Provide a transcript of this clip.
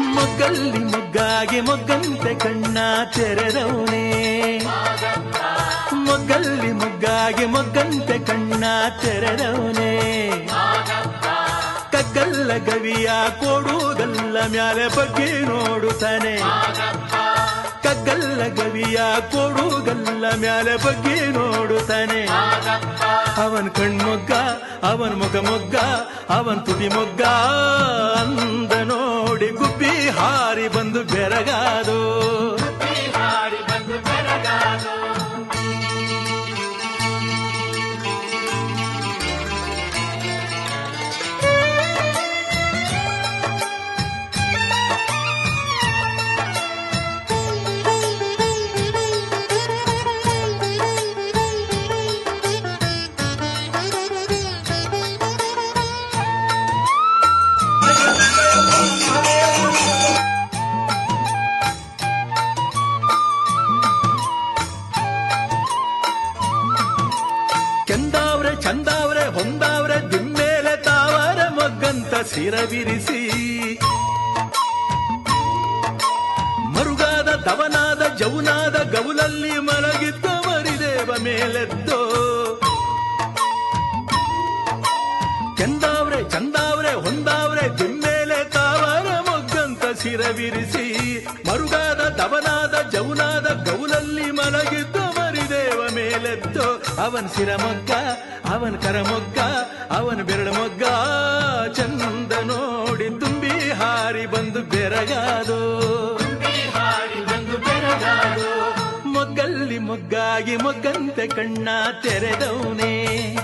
ಮೊಗ್ಗಲ್ಲಿ ಮೊಗ್ಗಾಗಿ ಮೊಗ್ಗಂತೆ ಕಣ್ಣ ತೆರೆದವನೇ. ಮೊಗ್ಗಲ್ಲಿ ಮೊಗ್ಗಾಗಿ ಮೊಗ್ಗಂತೆ ಕಣ್ಣ ತೆರೆದವನೇ. ಕಗ್ಗಲ್ಲ ಗವಿಯ ಕೊಡುವುದಲ್ಲ ಮ್ಯಾಲೆ ಬಗ್ಗೆ ನೋಡುತ್ತಾನೆ. ಕಗ್ಗಲ್ಲ ಗವಿಯ ಕೊಡುವುದಲ್ಲ ಮ್ಯಾಲೆ ಬಗ್ಗೆ ನೋಡುತ್ತಾನೆ. ಅವನ್ ಕಣ್ಮೊಗ್ಗ, ಅವನ್ ಮೊಗ ಮೊಗ್ಗ ಅವನ್ ತುಟಿ ಮೊಗ್ಗ ಬಂದು ಬೆರಗಾದು ಕೆಂದಾವ್ರೆ ಚಂದಾವ್ರೆ ಹೊಂದಾವ್ರೆ ದಿಮ್ಮೇಲೆ ತಾವರ ಮೊಗ್ಗಂತ ಸಿರವಿರಿಸಿ ಮರುಗಾದ ತವನಾದ ಜೌನಾದ ಗೌಲಲ್ಲಿ ಮಲಗಿದ್ದ ಮರಿದೇವ ಮೇಲೆದ್ದು. ಚಂದಾವ್ರೆ ಚಂದಾವ್ರೆ ಹೊಂದಾವ್ರೆ ದಿಮ್ಮೇಲೆ ತಾವರ ಮೊಗ್ಗಂತ ಸಿರವಿರಿಸಿ ಮರುಗಾದ ತವನಾದ ಜೌನಾದ ಗೌಲಲ್ಲಿ ಮಲಗಿದ್ದ ಅವನ್ ಸಿರಮೊಗ್ಗ ಅವನ್ ಕರಮೊಗ್ಗ ಅವನ್ ಬೆರಳು ಮೊಗ್ಗ. ಚಂದ ನೋಡಿ ತುಂಬಿ ಹಾರಿ ಬಂದು ಬೆರಗಾದು. ಮೊಗ್ಗಲ್ಲಿ ಮೊಗ್ಗಾಗಿ ಮೊಗ್ಗಂತೆ ಕಣ್ಣ ತೆರೆದವನೇ.